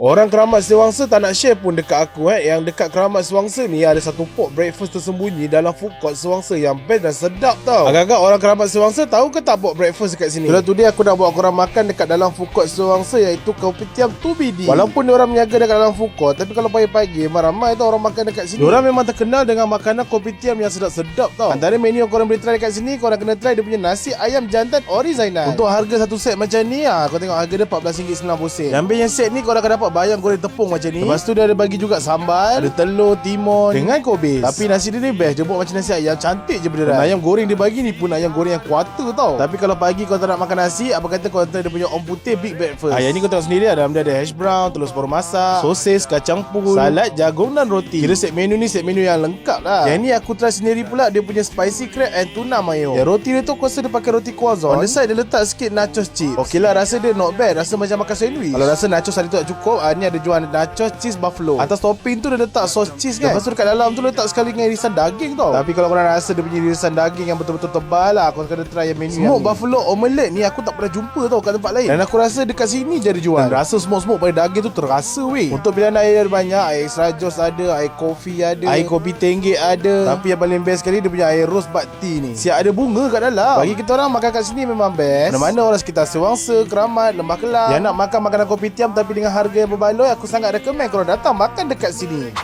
Orang keramat Sewangsa tak nak share pun dekat aku eh. Yang dekat keramat Sewangsa ni ada satu pot breakfast tersembunyi dalam food court Sewangsa yang best dan sedap tau. Agak-agak orang keramat Sewangsa tahu ke tak pot breakfast dekat sini? Kalau today aku nak buat korang makan dekat dalam food court Sewangsa iaitu Kopitiam 2BD. Walaupun dia orang menjaga dekat dalam food court tapi kalau pagi-pagi ramai tau orang makan dekat sini. Diorang memang terkenal dengan makanan Kopitiam yang sedap-sedap tau. Antara menu yang korang boleh try dekat sini korang kena try dia punya nasi ayam jantan ori Zainal. Untuk harga satu set macam ni ah, kau tengok harga dia RM14.90. Yang ambil yang set ni korang akan dapat bayam goreng tepung macam ni. Lepas tu dia ada bagi juga sambal, ada telur, timun dengan kobis. Tapi nasi dia ni best. Dia buat macam nasi ayam cantik je benda Ayam goreng dia bagi ni pun ayam goreng yang kuarter tau. Tapi kalau pagi kau tak nak makan nasi, apa kata kau hantar dia punya om putih big breakfast. Yang ni kau tengok sendiri ada dia ada hash brown, telur sepuluh masak, sosis, kacang pul, salad, jagung dan roti. Kira set menu ni set menu yang lengkap lah. Yang ni aku try sendiri pula dia punya spicy crab and tuna mayo. Yang roti dia tu aku rasa dia pakai roti croissant. On the side dia letak sikit nachos chips. Okey lah rasa dia not bad. Rasa macam makan sandwich. Kalau rasa nachos hari tu tak cukup, ah, ni ada jual nachos cheese buffalo. Atas topping tu dia letak sos cheese kan. Lepas tu dekat dalam tu letak sekali dengan irisan daging tau. Tapi kalau korang rasa dia punya irisan daging yang betul-betul tebal lah, kau kena try yang menu Smoke yang buffalo omelette ni aku tak pernah jumpa tau kat tempat lain. Dan aku rasa dekat sini je ada jual. Dan rasa smoke-smoke pada daging tu terasa weh. Untuk pilihan air ada banyak. Air extra joss ada, air kopi ada, air kopi tenggek ada. Tapi yang paling best sekali dia punya air rose tea ni. Siap ada bunga kat dalam. Bagi kita orang makan kat sini memang best. Mana-mana orang sekitar Sewangsa, Keramat, Lembah Kelang. Yang nak makan makanan kopi tiam tapi dengan harga yang berbaloi, aku sangat recommend korang datang makan dekat sini.